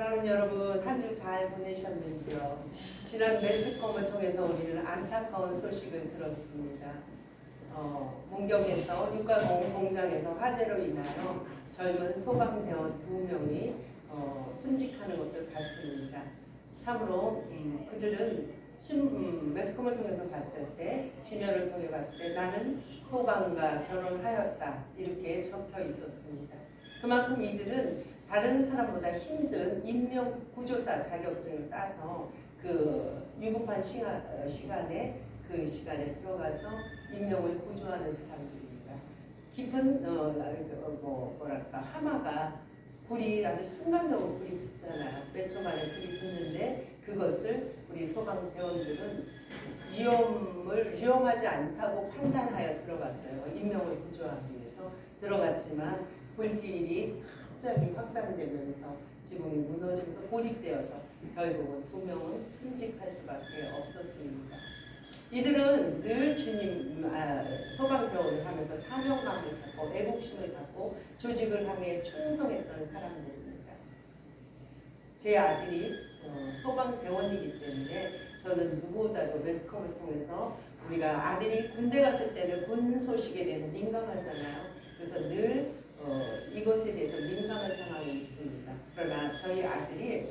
사랑하는 여러분 한 주 잘 보내셨는지요? 지난 매스컴을 통해서 우리는 안타까운 소식을 들었습니다. 어, 문경에서 육가공 공장에서 화재로 인하여 젊은 소방대원 두 명이 어, 순직하는 것을 봤습니다. 참으로 음, 그들은 신, 음, 매스컴을 통해서 봤을 때 지면을 통해 봤을 때 나는 소방과 결혼하였다 이렇게 적혀 있었습니다. 그만큼 이들은 다른 사람보다 힘든 인명 구조사 자격증을 따서 그 유급한 시간, 어, 시간에 그 시간에 들어가서 인명을 구조하는 사람들입니다. 깊은 어, 어, 뭐 뭐랄까 하마가 불이 아주 순간적으로 불이 붙잖아요. 몇 초 만에 불이 붙는데 그것을 우리 소방 대원들은 위험을 위험하지 않다고 판단하여 들어갔어요. 인명을 구조하기 위해서 들어갔지만 불길이 갑자기 확산되면서 지붕이 무너지면서 고립되어서 결국은 두 명은 순직할 수밖에 없었습니다. 이들은 늘 주님 아, 소방대원을 하면서 사명감을 갖고 애국심을 갖고 조직을 향해 충성했던 사람들입니다. 제 아들이 어, 소방대원이기 때문에 저는 누구보다도 매스컴을 통해서 우리가 아들이 군대 갔을 때는 군 소식에 대해서 민감하잖아요. 그래서 늘 어, 이것에 대해서 민감한 상황이 있습니다. 그러나 저희 아들이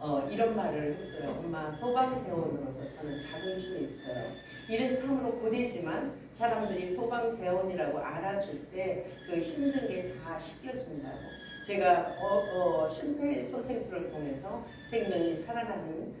어, 이런 말을 했어요. 엄마 소방대원으로서 저는 자긍심이 있어요. 일은 참으로 고되지만 사람들이 소방대원이라고 알아줄 때 그 힘든 게 다 씻겨진다고. 제가 어, 어, 심폐소생술을 통해서 생명이 살아나는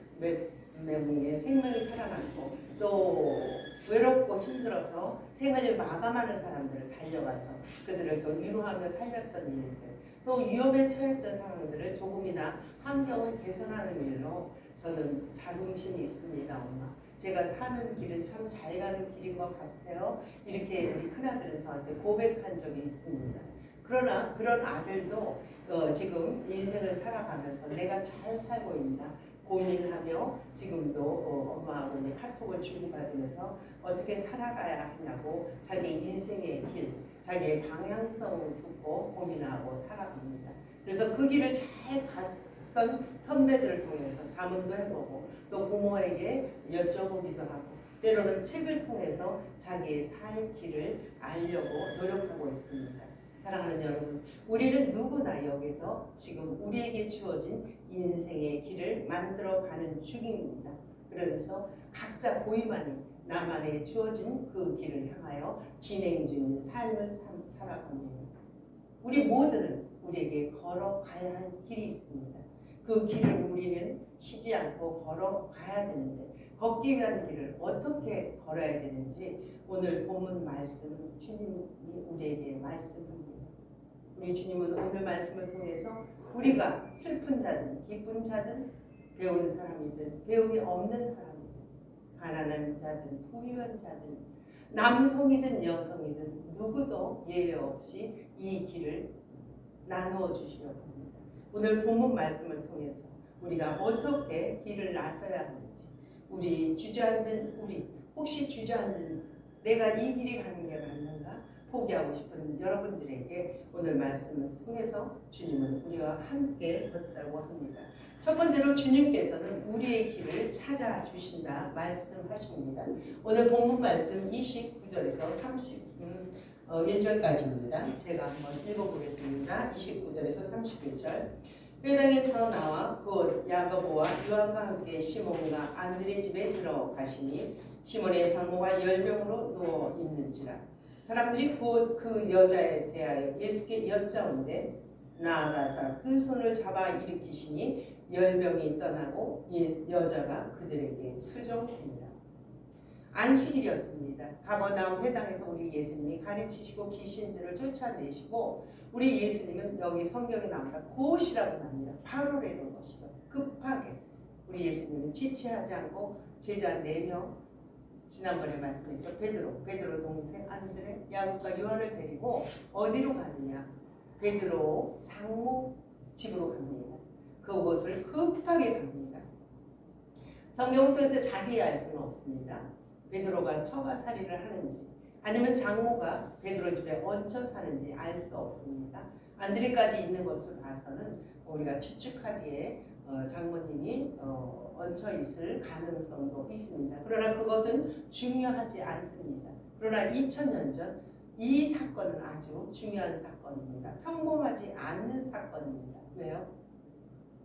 몇 명의 생명이 살아났고 또 외롭고 힘들어서 생을 마감하는 사람들을 달려가서 그들을 또 위로하며 살렸던 일들 또 위험에 처했던 상황들을 조금이나 환경을 개선하는 일로 저는 자긍심이 있습니다, 엄마. 제가 사는 길은 참 잘 가는 길인 것 같아요. 이렇게 우리 큰아들은 저한테 고백한 적이 있습니다. 그러나 그런 아들도 어, 지금 인생을 살아가면서 내가 잘 살고 있나 고민하며 지금도 어, 엄마하고 이제 카톡을 주고받으면서 어떻게 살아가야 하냐고 자기 인생의 길, 자기의 방향성을 두고 고민하고 살아갑니다. 그래서 그 길을 잘 갔던 선배들을 통해서 자문도 해보고 또 부모에게 여쭤보기도 하고 때로는 책을 통해서 자기의 살 길을 알려고 노력하고 있습니다. 사랑하는 여러분, 우리는 누구나 여기서 지금 우리에게 주어진 인생의 길을 만들어가는 중입니다. 그래서 각자 고이만이 나만의 주어진 그 길을 향하여 진행 중인 삶을 살- 살아갑니다. 우리 모두는 우리에게 걸어가야 할 길이 있습니다. 그 길을 우리는 쉬지 않고 걸어가야 되는데 걷기 위한 길을 어떻게 걸어야 되는지 오늘 본문 말씀 주님이 우리에게 말씀합니다. 우리 주님은 오늘 말씀을 통해서 우리가 슬픈 자든 기쁜 자든 배운 사람이든 배움이 없는 사람이든 가난한 자든 부유한 자든 남성이든 여성이든 누구도 예외 없이 이 길을 나누어 주시려고 합니다. 오늘 본문 말씀을 통해서 우리가 어떻게 길을 나서야 하는지 우리 주저앉은 우리 혹시 주저앉은 내가 이 길이 가는 게 맞는가 포기하고 싶은 여러분들에게 오늘 말씀을 통해서 주님은 우리와 함께 걷자고 합니다. 첫 번째로 주님께서는 우리의 길을 찾아주신다 말씀하십니다. 오늘 본문 말씀 29절에서 31절까지입니다. 제가 한번 읽어보겠습니다. 29절에서 31절. 회당에서 나와 곧 야고보와 요한과 함께 시몬과 안드레 집에 들어가시니 시몬의 장모가 열병으로 누워 있는지라 사람들이 곧 그 여자에 대하여 예수께 여짜온데 나아가사 그 손을 잡아 일으키시니 열병이 떠나고 이 여자가 그들에게 수종되니라 안식일이었습니다. 가버나움 회당에서 우리 예수님이 가르치시고 귀신들을 쫓아내시고 우리 예수님은 여기 성경에 나옵니다. 곧이라고 납니다. 바로 내는 것이죠. 급하게 우리 예수님은 지체하지 않고 제자 4명 지난번에 말씀했죠. 베드로, 베드로 동생 안드레, 야곱과 요한을 데리고 어디로 가느냐? 베드로 장모 집으로 갑니다. 그곳을 급하게 갑니다. 성경을 통해서 자세히 알 수는 없습니다. 베드로가 처가살이를 하는지 아니면 장모가 베드로 집에 얹혀 사는지 알 수 없습니다. 안드레까지 있는 것을 봐서는 우리가 추측하기에 어, 장모님이 어, 얹혀 있을 가능성도 있습니다. 그러나 그것은 중요하지 않습니다. 그러나 2000년 전 이 사건은 아주 중요한 사건입니다. 평범하지 않는 사건입니다. 왜요?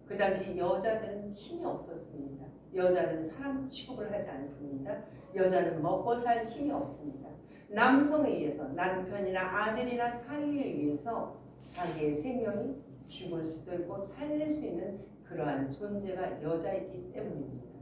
그 당시 여자들은 힘이 없었습니다. 여자는 사람 취급을 하지 않습니다. 여자는 먹고 살 힘이 없습니다. 남성에 의해서 남편이나 아들이나 사위에 의해서 자기의 생명이 죽을 수도 있고 살릴 수 있는 그러한 존재가 여자이기 때문입니다.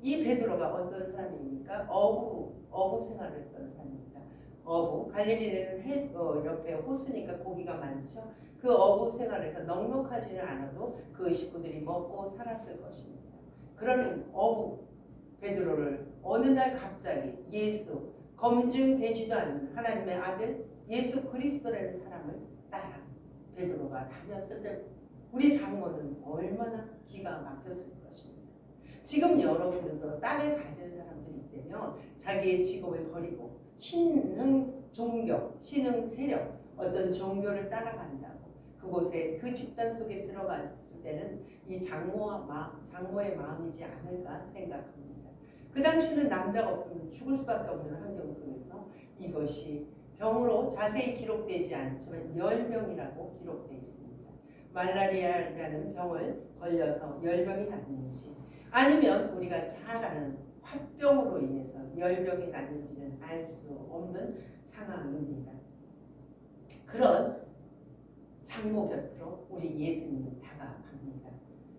이 베드로가 어떤 사람입니까? 어부 어부 생활을 했던 사람입니다. 어부 갈릴리는 해, 어, 옆에 호수니까 고기가 많죠. 그 어부 생활에서 넉넉하지는 않아도 그 식구들이 먹고 살았을 것입니다. 그런 어부 베드로를 어느 날 갑자기 예수 검증되지도 않는 하나님의 아들 예수 그리스도라는 사람을 따라 베드로가 다녔을 때 우리 장모는 얼마나 기가 막혔을 것입니다. 지금 여러분들도 딸을 가진 사람들이 있다면 자기의 직업을 버리고 신흥 종교, 신흥 세력, 어떤 종교를 따라간다고 그곳에 그 집단 속에 들어갔을 때는 이 장모와 마, 장모의 마음이지 않을까 생각합니다. 그 당시는 남자가 없으면 죽을 수밖에 없는 환경 속에서 이것이 병으로 자세히 기록되지 않지만 열병이라고 기록되어 있습니다. 말라리아라는 병을 걸려서 열병이 났는지 아니면 우리가 잘 아는 화병으로 인해서 열병이 났는지는 알 수 없는 상황입니다. 그런 장모 곁으로 우리 예수님이 다가갑니다.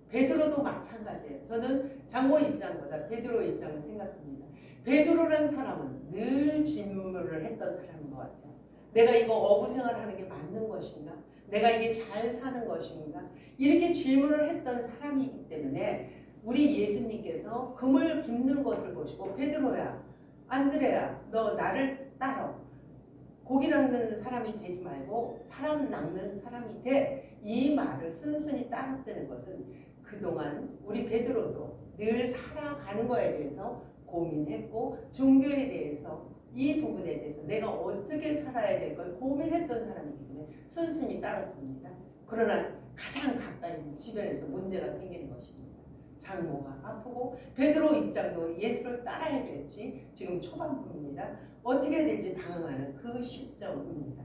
베드로도 마찬가지예요. 저는 장모 입장보다 베드로 입장을 생각합니다. 베드로라는 사람은 늘 질문을 했던 사람인 것 같아요. 내가 이거 어부 생활 하는 게 맞는 것인가? 내가 이게 잘 사는 것인가? 이렇게 질문을 했던 사람이기 때문에 우리 예수님께서 금을 깁는 것을 보시고 베드로야, 안드레야, 너 나를 따라. 고기 낚는 사람이 되지 말고 사람 낚는 사람이 돼. 이 말을 순순히 따랐다는 것은 그동안 우리 베드로도 늘 살아가는 거에 대해서 고민했고 종교에 대해서 이 부분에 대해서 내가 어떻게 살아야 될 걸 고민했던 사람이기 때문에 순순히 따랐습니다. 그러나 가장 가까이 있는 주변에서 문제가 생기는 것입니다. 장모가 아프고 베드로 입장도 예수를 따라야 될지 지금 초반부입니다. 어떻게 될지 당황하는 그 시점입니다.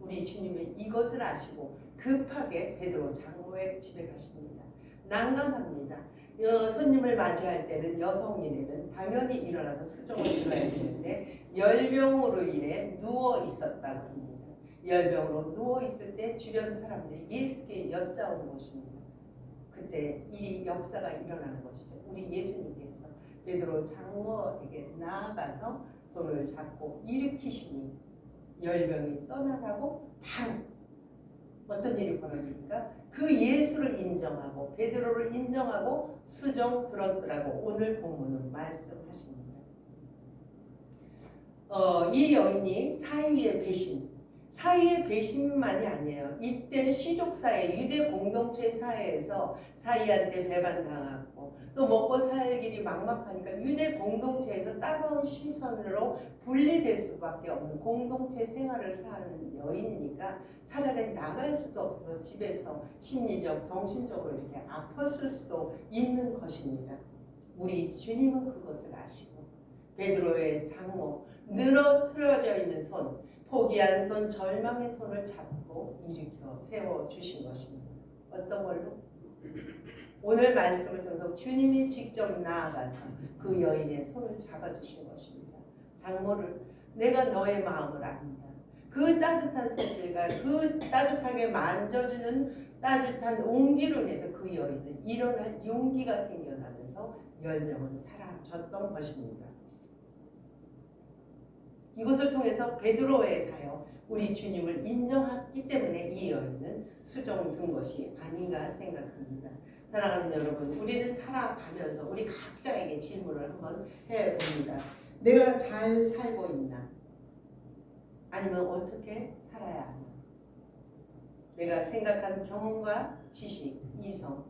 우리 주님은 이것을 아시고 급하게 베드로 장모의 집에 가십니다. 난감합니다. 어, 손님을 맞이할 때는 여성이라면 당연히 일어나서 수정을 들어야 되는데 열병으로 인해 누워 있었다고 합니다. 열병으로 누워 있을 때 주변 사람들이 예수께 여짜온 것입니다. 그때 이 역사가 일어나는 것이죠. 우리 예수님께서 베드로 장모에게 나아가서 손을 잡고 일으키시니 열병이 떠나가고 바로 어떤 일이 벌어집니까? 그 예수를 인정하고 베드로를 인정하고 수정 들었더라고 오늘 본문은 말씀하십니다. 어, 이 여인이 사이의 배신, 사이의 배신만이 아니에요. 이때는 시족 사회, 유대 공동체 사회에서 사이한테 배반당하고 또 먹고 살 길이 막막하니까 유대 공동체에서 따가운 시선으로 분리될 수밖에 없는 공동체 생활을 사는 여인이니까 차라리 나갈 수도 없어서 집에서 심리적, 정신적으로 이렇게 아팠을 수도 있는 것입니다. 우리 주님은 그것을 아시고 베드로의 장모 늘어뜨려져 있는 손, 포기한 손, 절망의 손을 잡고 일으켜 세워 주신 것입니다. 어떤 걸로? 오늘 말씀을 통해서 주님이 직접 나아가서 그 여인의 손을 잡아주신 것입니다. 장모를 내가 너의 마음을 안다. 그 따뜻한 손들과 그 따뜻하게 만져주는 따뜻한 온기로 인해서 그 여인은 일어날 용기가 생겨나면서 열명은 사라졌던 것입니다. 이것을 통해서 베드로의 사역, 우리 주님을 인정했기 때문에 이 여인은 수정된 것이 아닌가 생각합니다. 사랑하는 여러분, 우리는 살아가면서 우리 각자에게 질문을 한번 해봅니다. 내가 잘 살고 있나? 아니면 어떻게 살아야 하나? 내가 생각한 경험과 지식, 이성,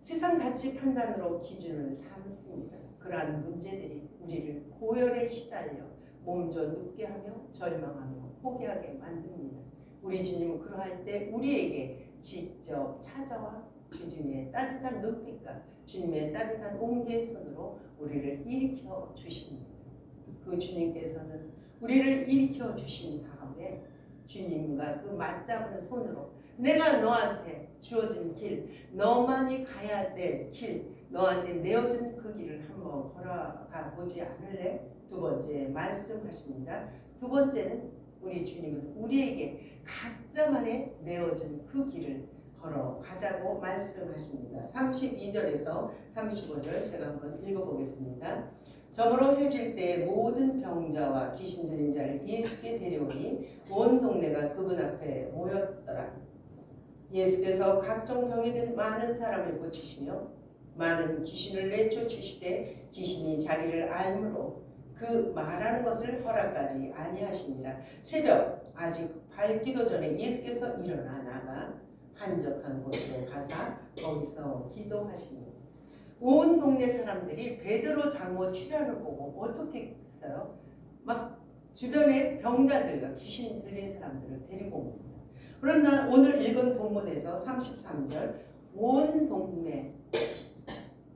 세상 가치 판단으로 기준을 삼습니다. 그러한 문제들이 우리를 고열에 시달려 몸져 눕게 하며 절망하며 포기하게 만듭니다. 우리 주님은 그러할 때 우리에게 직접 찾아와 주님의 따뜻한 눈빛과 주님의 따뜻한 옹기의 손으로 우리를 일으켜 주십니다. 그 주님께서는 우리를 일으켜 주신 다음에 주님과 그 맞잡은 손으로 내가 너한테 주어진 길, 너만이 가야 될 길, 너한테 내어준 그 길을 한번 걸어가 보지 않을래? 두 번째 말씀하십니다. 두 번째는 우리 주님은 우리에게 각자만의 내어준 그 길을 걸어가자고 말씀하십니다. 32절에서 35절 제가 한번 읽어보겠습니다. 점으로 해질 때 모든 병자와 귀신 들린 자를 예수께 데려오니 온 동네가 그분 앞에 모였더라. 예수께서 각종 병이 든 많은 사람을 고치시며 많은 귀신을 내쫓으시되 귀신이 자기를 알므로 그 말하는 것을 허락까지 아니하시니라. 새벽 아직 밝기도 전에 예수께서 일어나 나가 한적한 곳으로 가사 거기서 기도하시니 온 동네 사람들이 베드로 장모 출현을 보고 어떻게 했어요? 막 주변에 병자들과 귀신 들린 사람들을 데리고 옵니다. 그러나 오늘 읽은 본문에서 33절 온 동네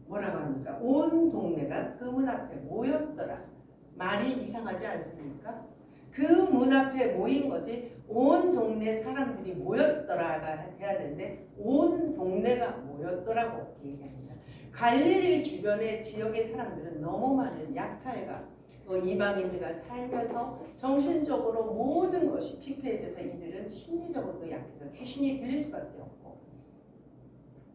뭐라고 합니까? 온 동네가 그 문 앞에 모였더라. 말이 이상하지 않습니까? 그 문 앞에 모인 것이 온 동네 사람들이 모였더라가 돼야 되는데 온 동네가 모였더라고 얘기합니다. 갈릴리 주변의 지역의 사람들은 너무 많은 약탈과 또 이방인들과 살면서 정신적으로 모든 것이 피폐해져서 이들은 심리적으로도 약해서 귀신이 들릴 수밖에 없고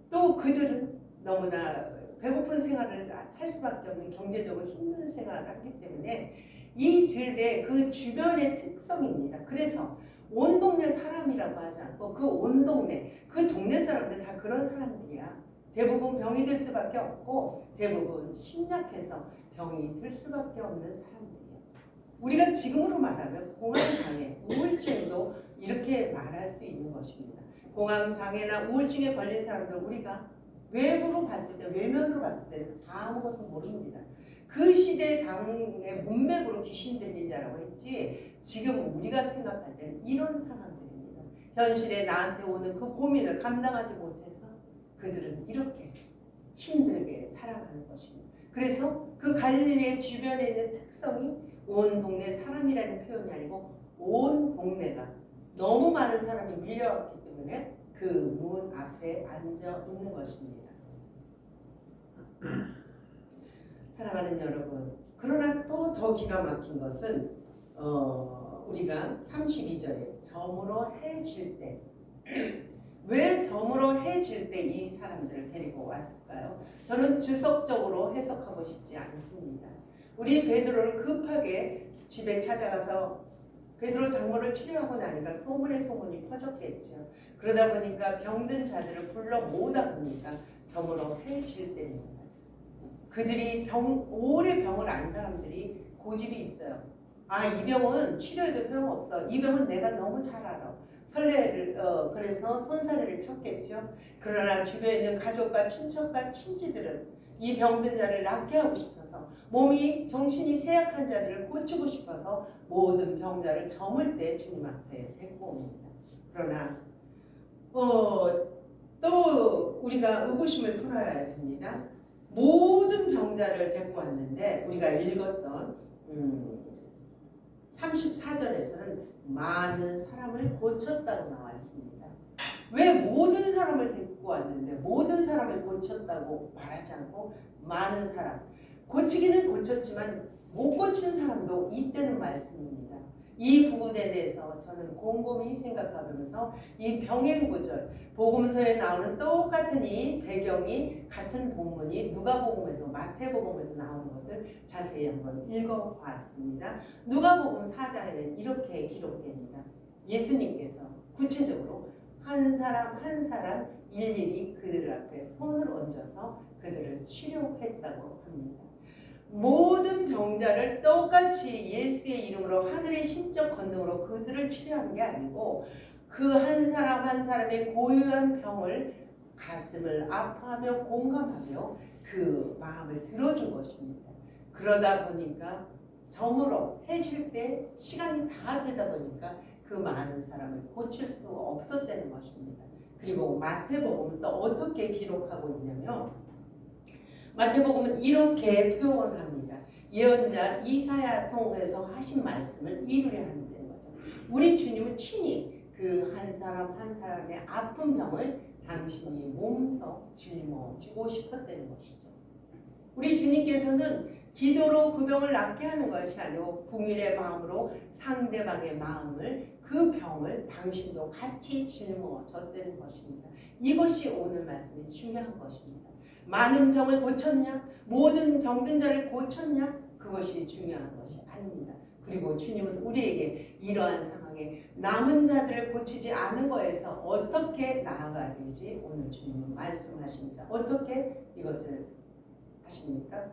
또 그들은 너무나 배고픈 생활을 살 수밖에 없는 경제적으로 힘든 생활을 하기 때문에 이 들의 그 주변의 특성입니다. 그래서 온 동네 사람이라고 하지 않고 그 온 동네 그 동네 사람들 다 그런 사람들이야. 대부분 병이 들 수밖에 없고 대부분 심약해서 병이 들 수밖에 없는 사람들이에요. 우리가 지금으로 말하면 공황장애, 우울증도 이렇게 말할 수 있는 것입니다. 공황장애나 우울증에 걸린 사람들 우리가 외부로 봤을 때, 외면으로 봤을 때 아무것도 모릅니다. 그 시대 당의 문맥으로 귀신 들린 자라고 했지 지금 우리가 생각할 때는 이런 상황들입니다. 현실에 나한테 오는 그 고민을 감당하지 못해서 그들은 이렇게 힘들게 살아가는 것입니다. 그래서 그 갈릴리의 주변에 있는 특성이 온 동네 사람이라는 표현이 아니고 온 동네가 너무 많은 사람이 밀려왔기 때문에 그 문 앞에 앉아 있는 것입니다. 사랑하는 여러분, 그러나 또 더 기가 막힌 것은 어, 우리가 32절에 점으로 해질 때 왜 점으로 해질 때 이 사람들을 데리고 왔을까요? 저는 주석적으로 해석하고 싶지 않습니다. 우리 베드로를 급하게 집에 찾아가서 베드로 장모를 치료하고 나니까 소문의 소문이 퍼졌겠죠. 그러다 보니까 병든 자들을 불러 모으다 보니까 점으로 해질 때입니다. 그들이 병, 오래 병을 안 사람들이 고집이 있어요. 아, 이 병은 치료해도 소용없어. 이 병은 내가 너무 잘 알아. 설레를, 어, 그래서 손사래를 쳤겠죠. 그러나 주변에 있는 가족과 친척과 친지들은 이 병든 자를 낫게 하고 싶어서 몸이 정신이 쇠약한 자들을 고치고 싶어서 모든 병자를 저물 때 주님 앞에 데리고 옵니다. 그러나 어, 또 우리가 의구심을 풀어야 됩니다. 모든 병자를 데리고 왔는데 우리가 읽었던 음, 34절에서는 많은 사람을 고쳤다고 나와 있습니다. 왜 모든 사람을 데리고 왔는데 모든 사람을 고쳤다고 말하지 않고 많은 사람 고치기는 고쳤지만 못 고친 사람도 있다는 말씀입니다. 이 부분에 대해서 저는 곰곰이 생각하면서 이 병행 구절 복음서에 나오는 똑같은 이 배경이 같은 본문이 누가복음에도 마태복음에도 나오는 것을 자세히 한번 읽어봤습니다. 누가복음 4장에는 이렇게 기록됩니다. 예수님께서 구체적으로 한 사람 한 사람 일일이 그들 앞에 손을 얹어서 그들을 치료했다고 합니다. 모든 병자를 똑같이 예수의 이름으로 하늘의 신적 권능으로 그들을 치료한 게 아니고 그 한 사람 한 사람의 고유한 병을 가슴을 아파하며 공감하며 그 마음을 들어준 것입니다. 그러다 보니까 점으로 해질 때 시간이 다 되다 보니까 그 많은 사람을 고칠 수 없었다는 것입니다. 그리고 마태복음은 또 어떻게 기록하고 있냐면 마태복음은 이렇게 표현을 합니다. 예언자 이사야 통해서 하신 말씀을 이루려 한다는 거죠. 우리 주님은 친히 그 한 사람 한 사람의 아픈 병을 당신이 몸소 짊어지고 싶었다는 것이죠. 우리 주님께서는 기도로 그 병을 낫게 하는 것이 아니고 국민의 마음으로 상대방의 마음을 그 병을 당신도 같이 짊어졌다는 것입니다. 이것이 오늘 말씀이 중요한 것입니다. 많은 병을 고쳤냐? 모든 병든 자를 고쳤냐? 그것이 중요한 것이 아닙니다. 그리고 주님은 우리에게 이러한 상황에 남은 자들을 고치지 않은 거에서 어떻게 나아가야 되지? 오늘 주님은 말씀하십니다. 어떻게 이것을 하십니까?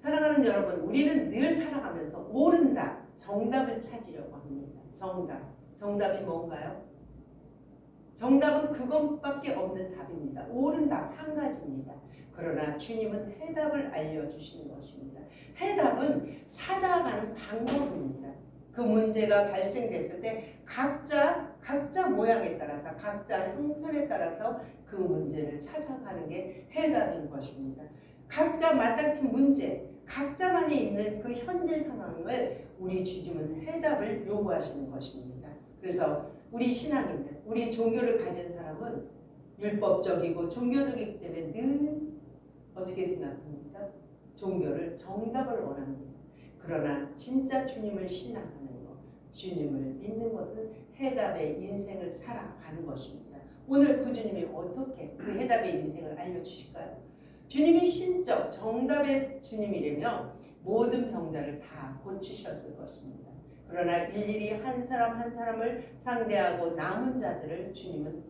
사랑하는 여러분, 우리는 늘 살아가면서 모른다, 정답을 찾으려고 합니다. 정답. 정답이 뭔가요? 정답은 그것밖에 없는 답입니다. 옳은 답 한 가지입니다. 그러나 주님은 해답을 알려주시는 것입니다. 해답은 찾아가는 방법입니다. 그 문제가 발생됐을 때 각자 각자 모양에 따라서 각자 형편에 따라서 그 문제를 찾아가는 게 해답인 것입니다. 각자 마땅친 문제, 각자만이 있는 그 현재 상황을 우리 주님은 해답을 요구하시는 것입니다. 그래서 우리 신앙인들, 우리 종교를 가진 사람은 율법적이고 종교적이기 때문에 늘 어떻게 생각합니까? 종교를 정답을 원합니다. 그러나 진짜 주님을 신앙하는 것, 주님을 믿는 것은 해답의 인생을 살아가는 것입니다. 오늘 그 주님이 어떻게 그 해답의 인생을 알려주실까요? 주님이 신적 정답의 주님이라면 모든 병자를 다 고치셨을 것입니다. 그러나 일일이 한 사람 한 사람을 상대하고 남은 자들을 주님은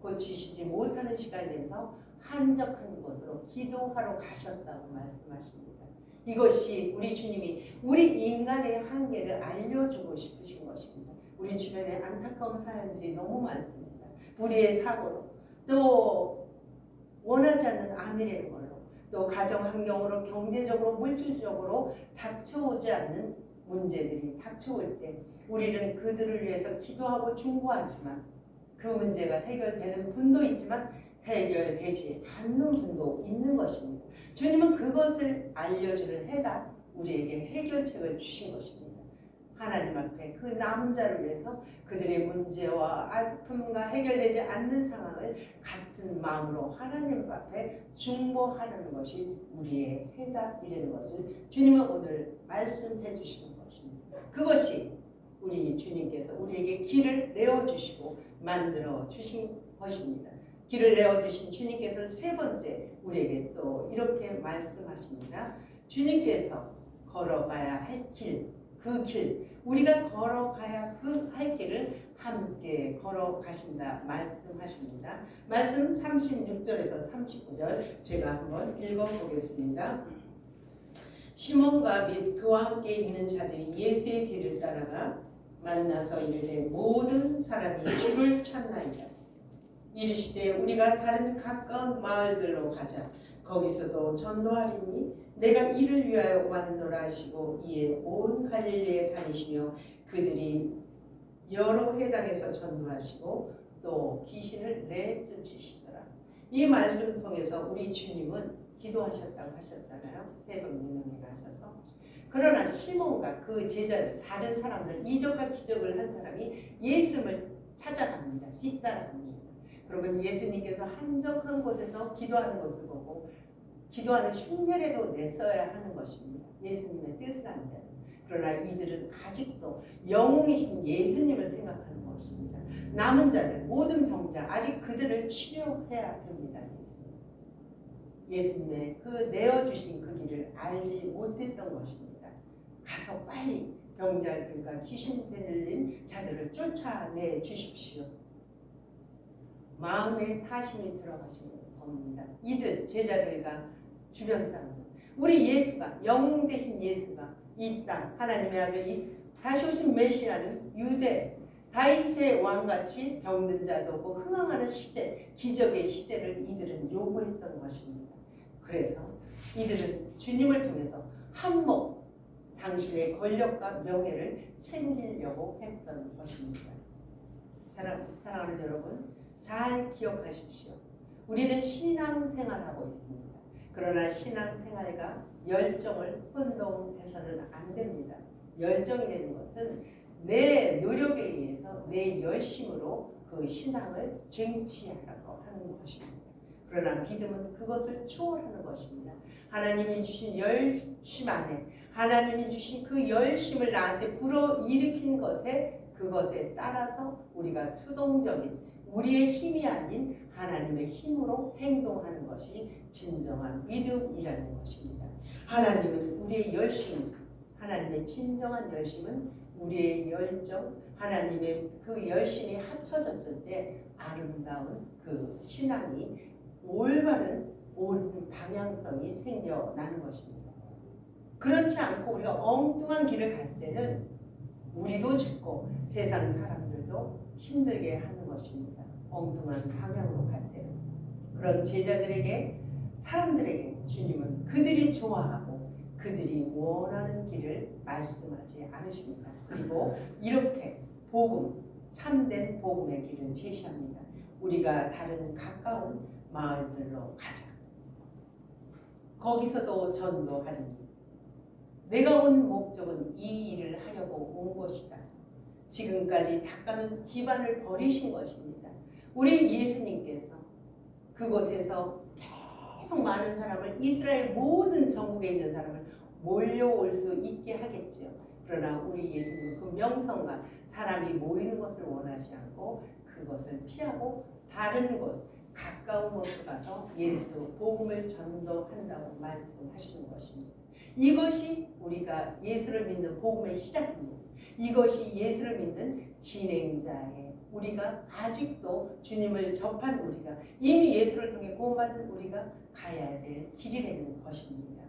고치시지 못하는 시간이 되면서 한적한 곳으로 기도하러 가셨다고 말씀하십니다. 이것이 우리 주님이 우리 인간의 한계를 알려주고 싶으신 것입니다. 우리 주변에 안타까운 사연들이 너무 많습니다. 우리의 사고로 또 원하지 않는 암이라는 걸로 또 가정 환경으로 경제적으로 물질적으로 닥쳐오지 않는 문제들이 닥쳐올 때 우리는 그들을 위해서 기도하고 중보하지만 그 문제가 해결되는 분도 있지만 해결되지 않는 분도 있는 것입니다. 주님은 그것을 알려주는 해답, 우리에게 해결책을 주신 것입니다. 하나님 앞에 그 남은 자를 위해서 그들의 문제와 아픔과 해결되지 않는 상황을 같은 마음으로 하나님 앞에 중보하는 것이 우리의 해답이라는 것을 주님은 오늘 말씀해 것입니다. 그것이 우리 주님께서 우리에게 길을 내어 주시고 만들어 주신 것입니다. 길을 내어 주신 주님께서는 세 번째 우리에게 또 이렇게 말씀하십니다. 주님께서 걸어가야 할 길, 그 길, 우리가 걸어가야 그 할 길을 함께 걸어가신다 말씀하십니다. 말씀 36절에서 39절 제가 한번 읽어보겠습니다. 시몬과 및 그와 함께 있는 자들이 예수의 뒤를 따라가 만나서 이르되 모든 사람이 주를 찾나이다. 이르시되 우리가 다른 가까운 마을들로 가자. 거기서도 전도하리니 내가 이를 위하여 왔노라 하시고 이에 온 갈릴리에 다니시며 그들이 여러 회당에서 전도하시고 또 귀신을 내쫓으시더라. 이 말씀 통해서 우리 주님은 기도하셨다고 하셨잖아요. 새벽 유명에 가셔서. 그러나 시몬과 그 제자들 다른 사람들 이적과 기적을 한 사람이 예수님을 찾아갑니다. 뒤따라갑니다. 그러면 예수님께서 한적한 곳에서 기도하는 것을 보고 기도하는 흉내라도 냈어야 하는 것입니다. 예수님의 뜻을 안다. 그러나 이들은 아직도 영웅이신 예수님을 생각하는 것입니다. 남은 자들 모든 병자 아직 그들을 치료해야 됩니다. 예수님. 예수님의 그 내어주신 그 길을 알지 못했던 것입니다. 가서 빨리 병자들과 귀신 들린 자들을 쫓아내 주십시오. 마음에 사심이 들어가신 겁니다. 이들 제자들과 주변 사람들 우리 예수가 영웅 되신 예수가 이 땅 하나님의 아들이 다시 오신 메시아는 유대 다윗의 왕같이 병든 자도 없고 흥황하는 시대 기적의 시대를 이들은 요구했던 것입니다. 그래서 이들은 주님을 통해서 한몫 당신의 권력과 명예를 챙기려고 했던 것입니다. 사랑, 사랑하는 여러분, 잘 기억하십시오. 우리는 신앙생활하고 있습니다. 그러나 신앙생활과 열정을 혼동해서는 안 됩니다. 열정이라는 것은 내 노력에 의해서 내 열심으로 그 신앙을 쟁취하라고 하는 것입니다. 그러나 믿음은 그것을 초월하는 것입니다. 하나님이 주신 열심 안에 하나님이 주신 그 열심을 나한테 불어일으킨 것에 그것에 따라서 우리가 수동적인 우리의 힘이 아닌 하나님의 힘으로 행동하는 것이 진정한 믿음이라는 것입니다. 하나님은 우리의 열심, 하나님의 진정한 열심은 우리의 열정, 하나님의 그 열심이 합쳐졌을 때 아름다운 그 신앙이 올바른 옳은 방향성이 생겨나는 것입니다. 그렇지 않고 우리가 엉뚱한 길을 갈 때는 우리도 죽고 세상 사람들도 힘들게 하는 것입니다. 엉뚱한 방향으로 갈 때는 그런 제자들에게 사람들에게 주님은 그들이 좋아하고 그들이 원하는 길을 말씀하지 않으십니다. 그리고 이렇게 복음 참된 복음의 길을 제시합니다. 우리가 다른 가까운 마을들로 가자. 거기서도 전도하리니 내가 온 목적은 이 일을 하려고 온 것이다. 지금까지 닦아는 기반을 버리신 것입니다. 우리 예수님께서 그곳에서 계속 많은 사람을 이스라엘 모든 전국에 있는 사람을 몰려올 수 있게 하겠지요. 그러나 우리 예수님은 그 명성과 사람이 모이는 것을 원하지 않고 그것을 피하고 다른 곳 가까운 곳에 가서 예수 복음을 전도한다고 말씀하시는 것입니다. 이것이 우리가 예수를 믿는 복음의 시작입니다. 이것이 예수를 믿는 진행자의 우리가 아직도 주님을 접한 우리가 이미 예수를 통해 구원받은 우리가 가야 될 길이라는 것입니다.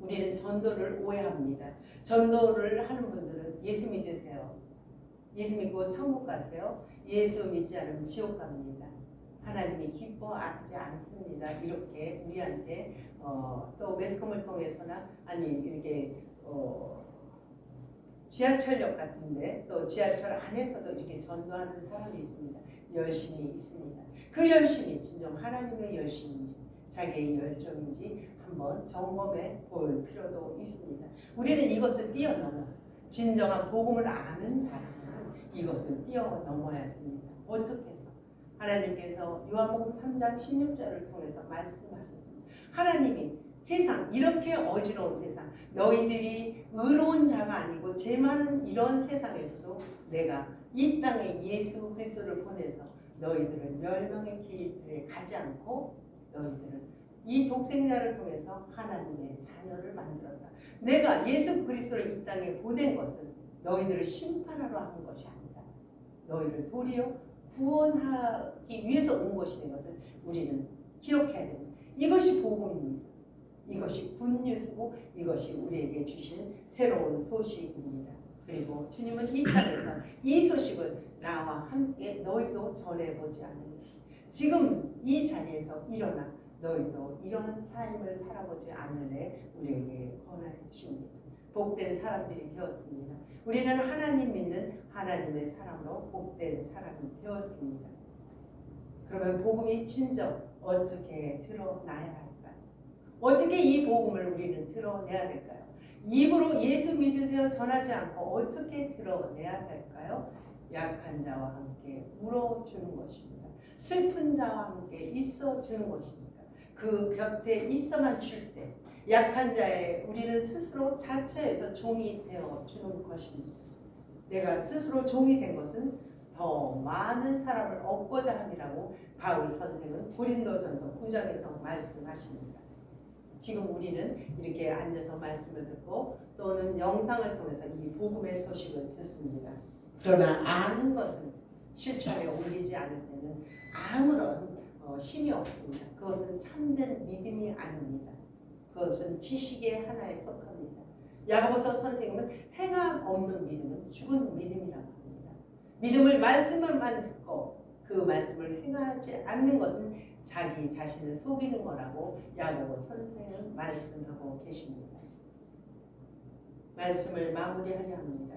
우리는 전도를 오해합니다. 전도를 하는 분들은 예수 믿으세요. 예수 믿고 천국 가세요. 예수 믿지 않으면 지옥 갑니다. 하나님이 기뻐하지 않습니다. 이렇게 우리한테 어, 또 매스컴을 통해서나 아니 이렇게 어, 지하철역 같은데 또 지하철 안에서도 이렇게 전도하는 사람이 있습니다. 열심히 있습니다. 그 열심이 진정 하나님의 열심인지 자기의 열정인지 한번 점검해 볼 필요도 있습니다. 우리는 이것을 뛰어넘어 진정한 복음을 아는 자라면 이것을 뛰어넘어야 됩니다. 어떻게 해서? 하나님께서 요한복음 3장 16절을 통해서 말씀하셨습니다. 하나님이 세상 이렇게 어지러운 세상 너희들이 의로운 자가 아니고 죄 많은 이런 세상에서도 내가 이 땅에 예수 그리스도를 보내서 너희들을 멸망의 길에 가지 않고 너희들을 이 독생자를 통해서 하나님의 자녀를 만들었다. 내가 예수 그리스도를 이 땅에 보낸 것은 너희들을 심판하러 한 것이 아니다. 너희를 도리어 구원하기 위해서 온 것이된 것을 우리는 기억해야 됩니다. 이것이 복음입니다. 이것이 굿뉴스고 이것이 우리에게 주신 새로운 소식입니다. 그리고 주님은 이 땅에서 이 소식을 나와 함께 너희도 전해보지 않느냐. 지금 이 자리에서 일어나 너희도 이런 삶을 살아보지 않을래 우리에게 권하십니다. 복된 사람들이 되었습니다. 우리는 하나님 믿는 하나님의 사람으로 복된 사람이 되었습니다. 그러면 복음이 진정 어떻게 드러나야 할까요? 어떻게 이 복음을 우리는 드러내야 될까요? 입으로 예수 믿으세요 전하지 않고 어떻게 드러내야 될까요? 약한 자와 함께 울어주는 것입니다. 슬픈 자와 함께 있어주는 것입니다. 그 곁에 있어만 줄 때 약한 자의 우리는 스스로 자처해서 종이 되어 주는 것입니다. 내가 스스로 종이 된 것은 더 많은 사람을 얻고자 함이라고 바울 선생은 고린도전서 9장에서 말씀하십니다. 지금 우리는 이렇게 앉아서 말씀을 듣고 또는 영상을 통해서 이 복음의 소식을 듣습니다. 그러나 아는 것은 실천에 옮기지 않을 때는 아무런 어, 힘이 없습니다. 그것은 참된 믿음이 아닙니다. 그것은 지식의 하나에 속합니다. 야고보서 선생님은 행함 없는 믿음은 죽은 믿음이라고 합니다. 믿음을 말씀만 듣고 그 말씀을 행하지 않는 것은 자기 자신을 속이는 거라고 야고보 선생은 말씀하고 계십니다. 말씀을 마무리하려 합니다.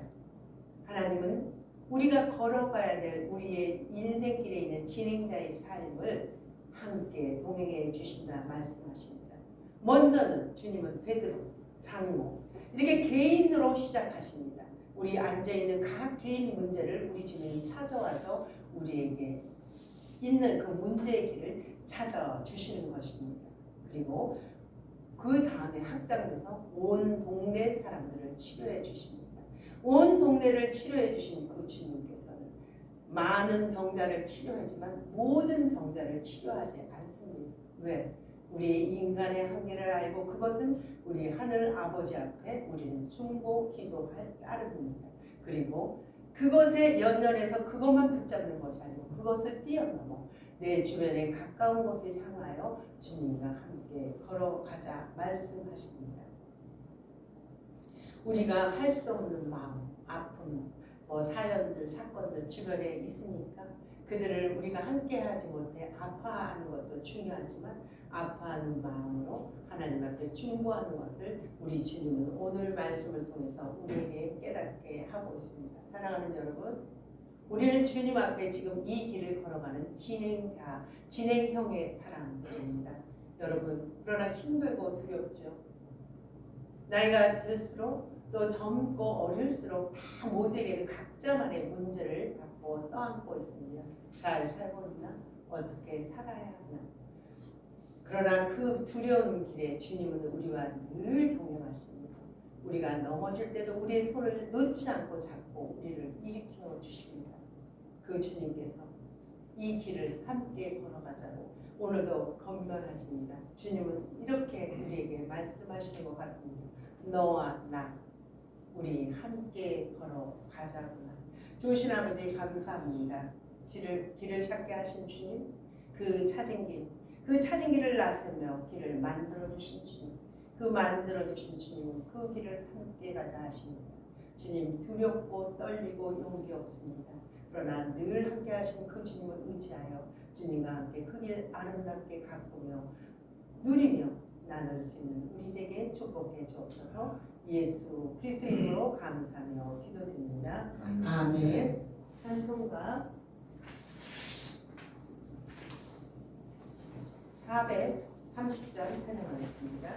하나님은 우리가 걸어가야 될 우리의 인생길에 있는 진행자의 삶을 함께 동행해 주신다 말씀하십니다. 먼저는 주님은 베드로, 장모 이렇게 개인으로 시작하십니다. 우리 앉아 있는 각 개인 문제를 우리 주님이 찾아와서 우리에게 있는 그 문제의 길을 찾아 주시는 것입니다. 그리고 그 다음에 확장돼서 온 동네 사람들을 치료해 주십니다. 온 동네를 치료해 주신 그 주님께서는 많은 병자를 치료하지만 모든 병자를 치료하지 않습니다. 왜? 우리 인간의 한계를 알고 그것은 우리 하늘 아버지 앞에 우리는 중보 기도할 따름입니다. 그리고 그것에 연연해서 그것만 붙잡는 것이 아니고 그것을 뛰어넘어 내 주변에 가까운 곳을 향하여 주님과 함께 걸어가자 말씀하십니다. 우리가 할 수 없는 마음, 아픔, 뭐 사연들, 사건들 주변에 있으니까 그들을 우리가 함께하지 못해 아파하는 것도 중요하지만 아파하는 마음으로 하나님 앞에 중보하는 것을 우리 주님은 오늘 말씀을 통해서 우리에게 깨닫게 하고 있습니다. 사랑하는 여러분, 우리는 주님 앞에 지금 이 길을 걸어가는 진행자, 진행형의 사람들입니다. 여러분, 그러나 힘들고 두렵죠. 나이가 들수록 또 젊고 어릴수록 다 모두에게는 각자만의 문제를 갖고 떠안고 있습니다. 잘 살고 있나? 어떻게 살아야 하나? 그러나 그 두려운 길에 주님은 우리와 늘 동행하십니다. 우리가 넘어질 때도 우리의 손을 놓지 않고 잡고 우리를 일으켜 주십니다. 그 주님께서 이 길을 함께 걸어가자고 오늘도 건면하십니다. 주님은 이렇게 우리에게 말씀하시는 것 같습니다. 너와 나 우리 함께 걸어가자구나. 좋으신 아버지 감사합니다. 길을, 길을 찾게 하신 주님, 그 찾은 길, 그 찾은 길을 나서며 길을 만들어 주신 주님, 그 만들어 주신 주님은 그 길을 함께 가자 하십니다. 주님 두렵고 떨리고 용기 없습니다. 그러나 늘 함께 하신 그 주님을 의지하여 주님과 함께 그 길 아름답게 가꾸며 누리며 나눌 수 있는 우리에게 축복해 주옵소서 예수 그리스도 이름으로 감사하며 기도드립니다. 아멘. 찬송가 430장 찬양하겠습니다.